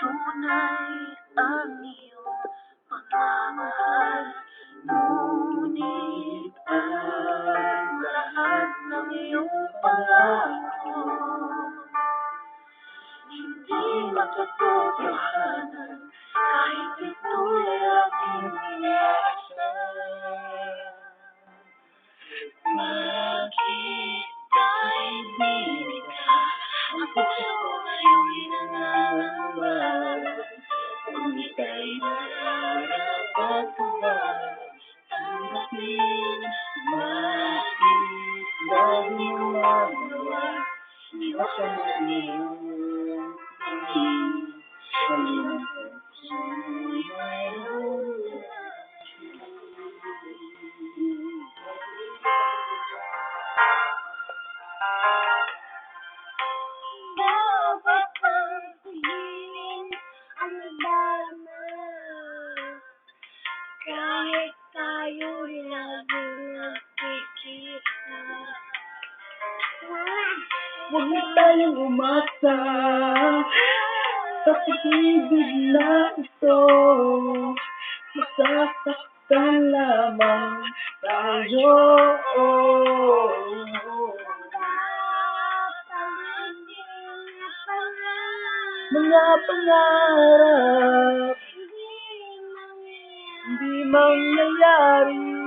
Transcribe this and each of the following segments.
Tunay ang iyong pagmamahal. Hindi makatotohanan kahit ito'y aking inasal. Bakit tayo bibigyan? Ang puso ngayon'y nangangamba. Ngunit ay nararapat ko ba tanggapin? Bakit bago mo magawa? Iwasan mo iyong Kahit tayo'y laging nagkikita Huwag na tayong umasa. sa pag-ibig na ito. Masasaktan lamang tayo. Mga pangarap hindi mangyayari.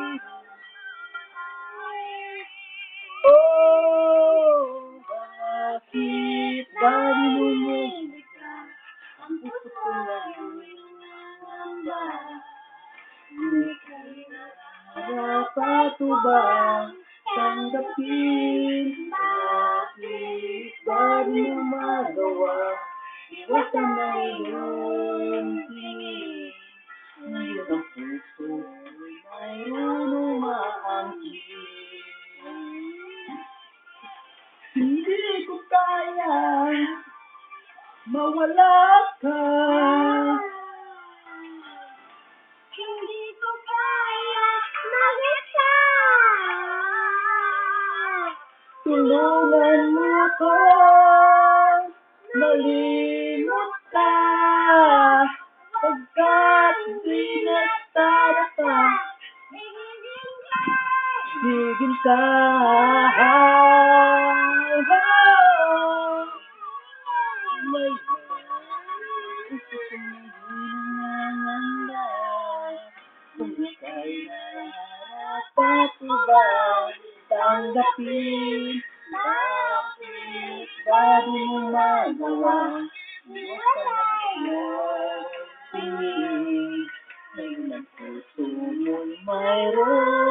Tanggapin? Bakit ba di mo magawa? Iwasan na iyong tingin. Ngayon ang puso ay mayroon umaangkin. Hindi ko kaya mawala ka. Tulungan mo ako malimot ka. Pagkat di na para ka, higin ka. May puso kong nangangamba. Kung ika'y nararapat ko ba tanggapin? Bakit ba di mo magawa? Ngayon ang puso mo'y mayroon.